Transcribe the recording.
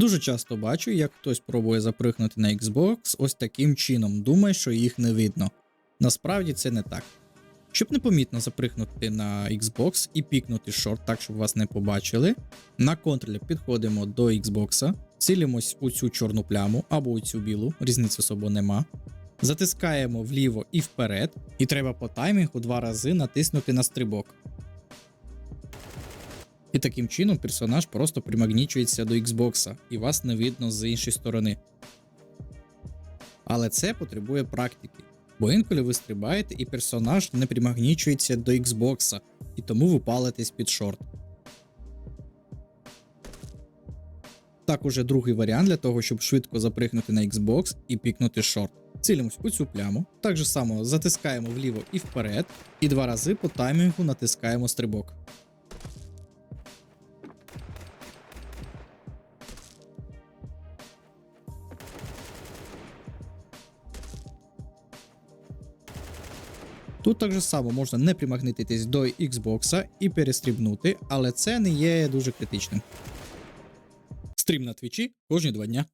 Дуже часто бачу, як хтось пробує запригнути на Xbox ось таким чином, думає, що їх не видно. Насправді це не так. Щоб непомітно запригнути на Xbox і пікнути шорт так, щоб вас не побачили, на контролі підходимо до Xbox, цілимось у цю чорну пляму або у цю білу, різниці особо нема. Затискаємо вліво і вперед, і треба по таймінгу два рази натиснути на стрибок. І таким чином персонаж просто примагнічується до Xbox, і вас не видно з іншої сторони. Але це потребує практики, бо інколи ви стрибаєте і персонаж не примагнічується до Xbox, і тому ви палитесь під шорт. Так уже другий варіант для того, щоб швидко запригнути на Xbox і пікнути шорт. Цілимось у цю пляму, так же само затискаємо вліво і вперед, і два рази по таймінгу натискаємо стрибок. Тут так же само можна не примагнититись до Xbox і перестрібнути, але це не є дуже критичним. Стрім на твічі кожні два дня.